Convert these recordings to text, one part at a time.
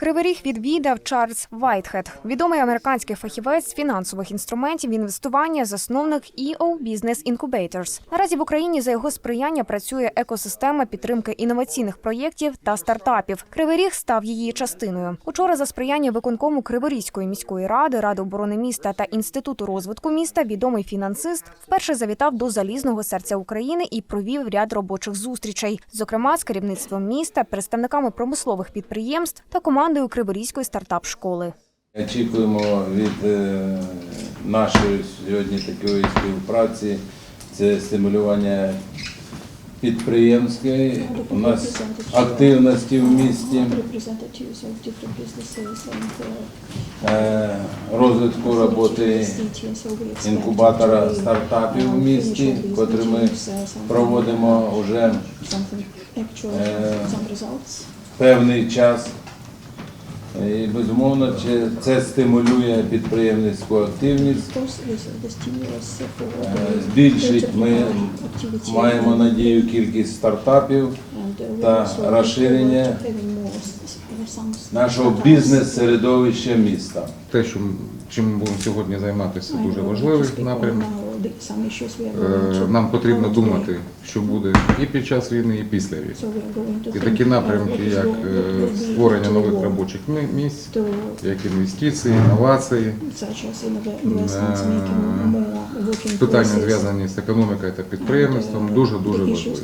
Кривий Ріг відвідав Чарльз Вайтхед, відомий американський фахівець з фінансових інструментів інвестування, засновник EO Business Incubators. Наразі в Україні за його сприяння працює екосистема підтримки інноваційних проєктів та стартапів. Кривий Ріг став її частиною. Учора за сприяння виконкому Криворізької міської ради, ради оборони міста та інституту розвитку міста відомий фінансист вперше завітав до залізного серця України і провів ряд робочих зустрічей, зокрема з керівництвом міста, представниками промислових підприємств та командою Криворізької стартап-школи. Очікуємо від е, нашої сьогодні такої співпраці це стимулювання підприємської у нас активності в місті, е, розвитку роботи інкубатора стартапів в місті, котрий ми проводимо вже Е, певний час. І безумовно, чи це стимулює підприємницьку активність. Е, Збільшить ми маємо надію кількість стартапів та розширення нашого бізнес-середовища міста. Те, що чим ми будемо сьогодні займатися, дуже важливий speak напрямок. We are going Е, Нам потрібно думати, що буде і під час війни, і після війни. І такі напрямки, як е, створення нових робочих місць, як інвестиції, інновації, Е, питання зв'язані з економікою та підприємництвом, дуже дуже важливі.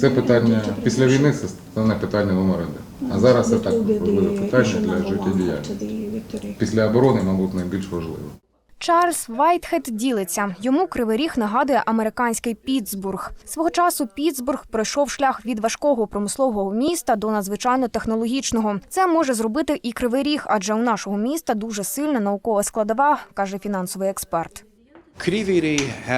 Це питання після війни це стане питання номер один. А зараз це так важливе питання для життєдіяльності. Після оборони, мабуть, найбільш важливе. Чарльз Вайтхед ділиться. Йому кривий ріг нагадує американський Пітсбург. Свого часу Пітсбург пройшов шлях від важкого промислового міста до надзвичайно технологічного. Це може зробити і кривий ріг, адже у нашого міста дуже сильна наукова складова, каже фінансовий експерт.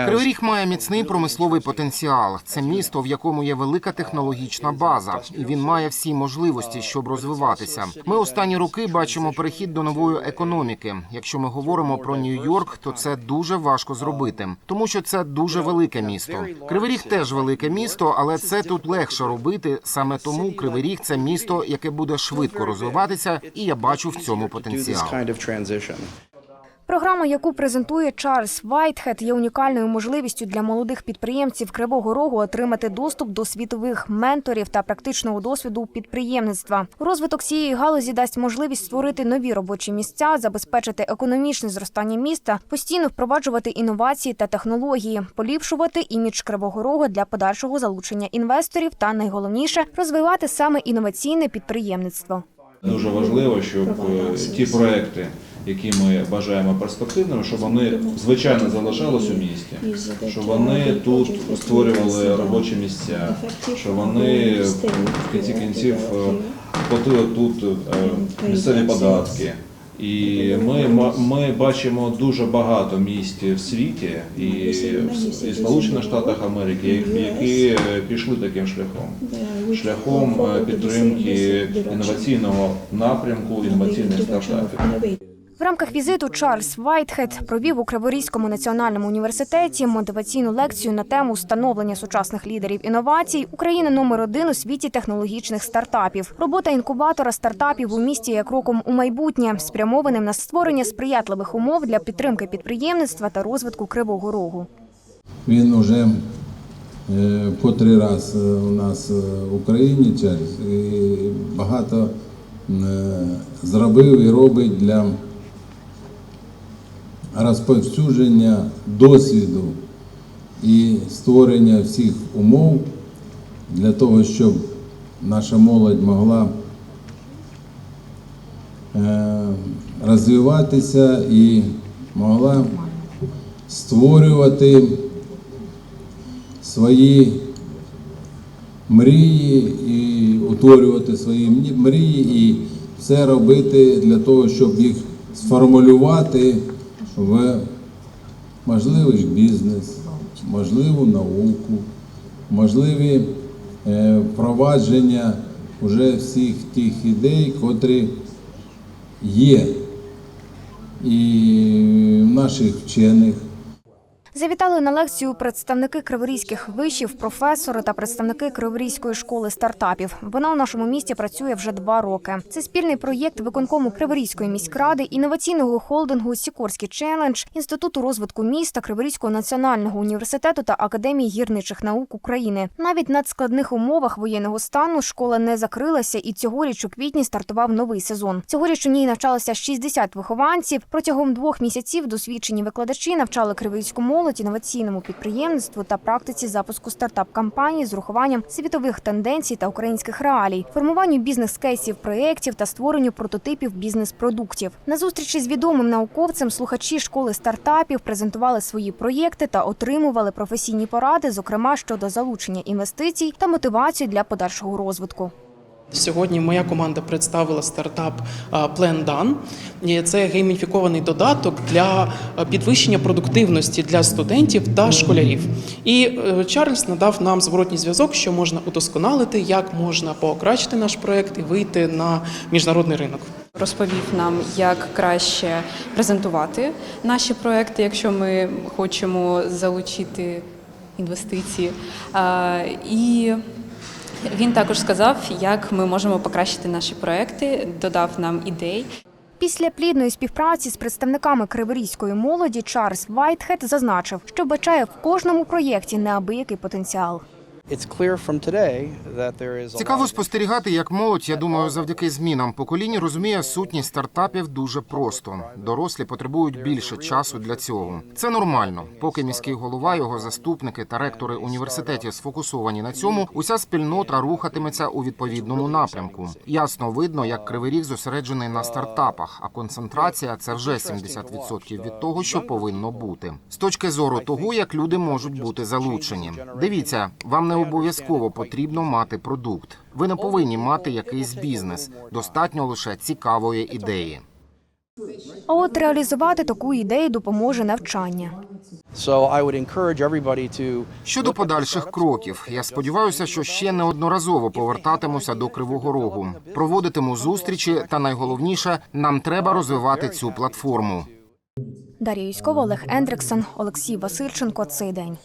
Кривий Ріг має міцний промисловий потенціал. Це місто, в якому є велика технологічна база, і він має всі можливості, щоб розвиватися. Ми останні роки бачимо перехід до нової економіки. Якщо ми говоримо про Нью-Йорк, то це дуже важко зробити, тому що це дуже велике місто. Кривий Ріг теж велике місто, але це тут легше робити. Саме тому Кривий Ріг це місто, яке буде швидко розвиватися, і я бачу в цьому потенціал. Програма, яку презентує Чарльз Вайтхед, є унікальною можливістю для молодих підприємців Кривого Рогу отримати доступ до світових менторів та практичного досвіду підприємництва. Розвиток цієї галузі дасть можливість створити нові робочі місця, забезпечити економічне зростання міста, постійно впроваджувати інновації та технології, поліпшувати імідж Кривого Рогу для подальшого залучення інвесторів та найголовніше розвивати саме інноваційне підприємництво. Дуже важливо, щоб е, ті проекти, які ми бажаємо перспективними, щоб вони звичайно залишались у місті, щоб вони тут створювали робочі місця, щоб вони в кінці кінців е, платили тут е, місцеві податки. І ми, ми бачимо дуже багато місць в світі і в і Сполучених Штатах Америки, які пішли таким шляхом. Шляхом е, підтримки інноваційного напрямку, інноваційних стартапів. В рамках візиту Чарльз Вайтхед провів у Криворізькому національному університеті мотиваційну лекцію на тему встановлення сучасних лідерів інновацій Україна номер один у світі технологічних стартапів. Робота інкубатора стартапів у місті є кроком у майбутнє, спрямованим на створення сприятливих умов для підтримки підприємництва та розвитку Кривого Рогу. Він уже е, по три раз е, у нас е, в Україні через і багато е, зробив і робить для розповсюдження досвіду і створення всіх умов для того, щоб наша молодь могла е, розвиватися і могла створювати свої мрії і утворювати свої мрії і все робити для того, щоб їх сформулювати в можливий бізнес, можливу науку, можливі е, впровадження вже всіх тих ідей, котрі є і в наших вчених. Завітали на лекцію представники криворізьких вишів, професори та представники Криворізької школи стартапів. Вона у нашому місті працює вже два роки. Це спільний проєкт виконкому Криворізької міськради, інноваційного холдингу Сікорський челендж, інституту розвитку міста, Криворізького національного університету та академії гірничих наук України. Навіть на складних умовах воєнного стану школа не закрилася, і цьогоріч у квітні стартував новий сезон. Цьогоріч у ній навчалося 60 вихованців. Протягом двох місяців досвідчені викладачі навчали криворізьку молодь інноваційному підприємництву та практиці запуску стартап-кампаній з урахуванням світових тенденцій та українських реалій, формуванню бізнес-кейсів проєктів та створенню прототипів бізнес-продуктів. На зустрічі з відомим науковцем слухачі школи стартапів презентували свої проєкти та отримували професійні поради, зокрема щодо залучення інвестицій та мотивацію для подальшого розвитку. Сьогодні моя команда представила стартап а, Plan Done. Це гейміфікований додаток для підвищення продуктивності для студентів та школярів. І е, Чарльз надав нам зворотній зв'язок, що можна удосконалити, як можна покращити наш проект і вийти на міжнародний ринок. розповів нам, як краще презентувати наші проекти, якщо ми хочемо залучити інвестиції. І він також сказав, як ми можемо покращити наші проекти, додав нам ідей. Після плідної співпраці з представниками криворізької молоді Чарльз Вайтхед зазначив, що бачає в кожному проєкті неабиякий потенціал. Цікаво спостерігати, як молодь, я думаю, завдяки змінам поколінь розуміє сутність стартапів дуже просто. Дорослі потребують більше часу для цього. Це нормально. Поки міський голова, його заступники та ректори університетів сфокусовані на цьому, уся спільнота рухатиметься у відповідному напрямку. Ясно видно, як кривий ріг зосереджений на стартапах, а концентрація це вже 70% від того, що повинно бути. З точки зору того, як люди можуть бути залучені. Дивіться, вам не обов'язково потрібно мати продукт. Ви не повинні мати якийсь бізнес. Достатньо лише цікавої ідеї. А от реалізувати таку ідею допоможе навчання. Щодо подальших кроків, я сподіваюся, що ще неодноразово повертатимуся до Кривого Рогу, проводитиму зустрічі, та найголовніше, нам треба розвивати цю платформу. Дар'я Юськова, Олег Ендриксон, Олексій Васильченко. Цей день.